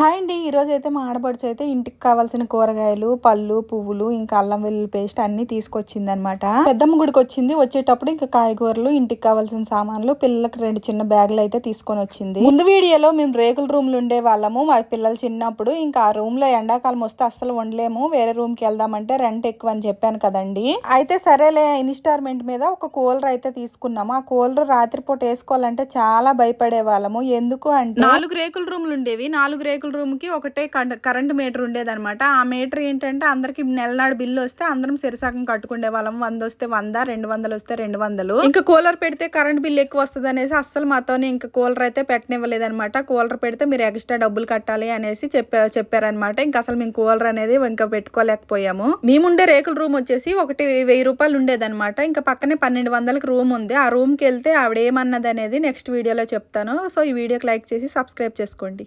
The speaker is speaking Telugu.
హాయ్ అండి. ఈరోజు అయితే మా ఆడపడుచు అయితే ఇంటికి కావాల్సిన కూరగాయలు పళ్ళు పువ్వులు ఇంకా అల్లం వెల్లుల్లి పేస్ట్ అన్ని తీసుకొచ్చింది అనమాట పెద్దమ్మ గుడికి వచ్చింది. వచ్చేటప్పుడు ఇంకా కాయగూరలు ఇంటికి కావాల్సిన సామాన్లు పిల్లలకు రెండు చిన్న బ్యాగులు అయితే తీసుకొని వచ్చింది. ముందు వీడియోలో మేము రేకుల రూమ్లో ఉండే వాళ్ళము. మా పిల్లలు చిన్నప్పుడు ఇంకా ఆ రూమ్లో ఎండాకాలం వస్తే అస్సలు ఉండలేము వేరే రూమ్కి వెళ్దామంటే రెంట్ ఎక్కువ అని చెప్పాను కదండి. అయితే సరేలే ఇన్స్టాల్మెంట్ మీద ఒక కూలర్ అయితే తీసుకున్నాము. ఆ కూలర్ రాత్రిపూట వేసుకోవాలంటే చాలా భయపడే వాళ్ళము ఎందుకు అంటే నాలుగు రేకుల రూమ్లు ఉండేవి. నాలుగు రేకుల రూమ్ రూమ్కి ఒకటే కరెంట్ మీటర్ ఉండేదనమాట ఆ మీటర్ ఏంటంటే అందరికి నెలనాడు బిల్లు వస్తే అందరం సిరసగం కట్టుకునే వాళ్ళం. వంద వస్తే వంద రెండు వందలు వస్తే రెండు వందలు. ఇంకా కూలర్ పెడితే కరెంట్ బిల్ ఎక్కువ వస్తుంది అనేసి అస్సలు మాతోనే ఇంకా కూలర్ అయితే పెట్టనివ్వలేదనమాట కూలర్ పెడితే మీరు ఎక్స్ట్రా డబ్బులు కట్టాలి అనేసి చెప్పా చెప్పారనమాట ఇంకా అసలు మేము కూలర్ అనేది ఇంకా పెట్టుకోలేకపోయాము. మేముండే రేకుల రూమ్ వచ్చేసి ఒకటి వెయ్యి రూపాయలు ఉండేదనమాట ఇంకా పక్కనే పన్నెండు వందలకి రూమ్ ఉంది. ఆ రూమ్కి వెళ్తే ఆవిడ ఏమన్నది అనేది నెక్స్ట్ వీడియోలో చెప్తాను. సో ఈ వీడియోకి లైక్ చేసి సబ్స్క్రైబ్ చేసుకోండి.